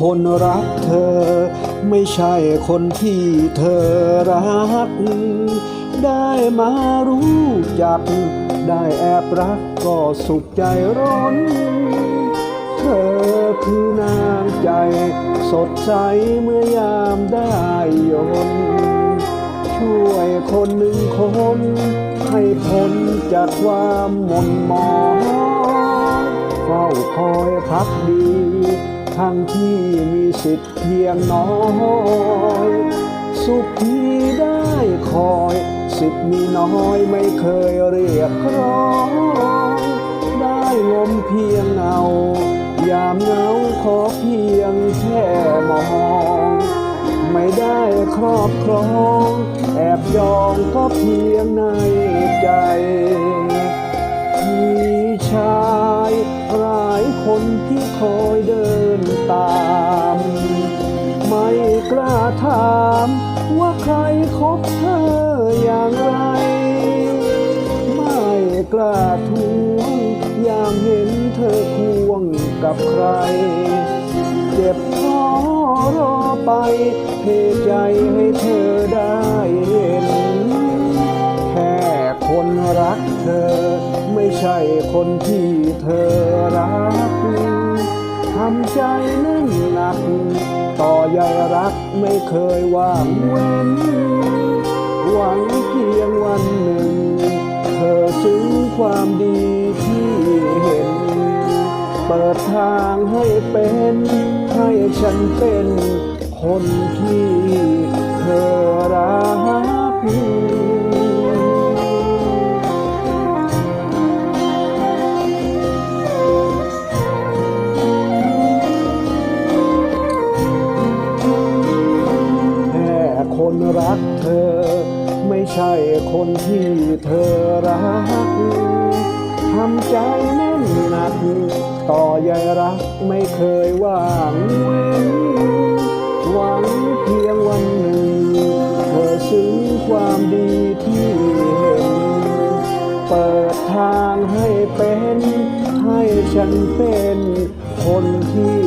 คนรักเธอ ไม่ใช่คนที่เธอรัก ได้มารู้จัก ได้แอบรักก็สุขใจร้อน เธอคือนางใจ สดใสเมื่อยามได้ยนช่วยคนหนึ่งคน ให้พ้นจากความหม่นหมองเฝ้าคอยพักดี ทั้งที่มีสิทธิ์เพียงน้อยสุขที่ได้คอย สิทธิ์มีน้อยไม่เคยเรียกร้อง ได้งมเพียงเงายามเหงาขอเพียงแค่มอง ไม่ได้ครอบครอง แอบยองก็เพียงในใจมีชายหลายคนที่คอยเดิน ถามว่าใครคบเธออย่างไร ไม่กล้าทวงยามเห็นเธอควงกับใคร เจ็บท้อรอไปเทใจให้เธอได้เห็น แค่คนรักเธอ ไม่ใช่คนที่เธอรักำใจแน่นหนัก ต่อใยรักไม่เคยว่างเว้น หวังเพียงวันหนึ่ง เธอซึ้งความดีที่เห็น เปิดทางให้เป็น ให้ฉันเป็น คนที่เธอรัก คนรักเธอ ไม่ใช่คนที่เธอรักทำใจแน่นหนัก ต่อใยรักไม่เคยว่างเว้นหวังเพียงวันหนึ่ง เธอซึ้งความดีที่เห็น เปิดทางให้เป็น ให้ฉันเป็นคนที่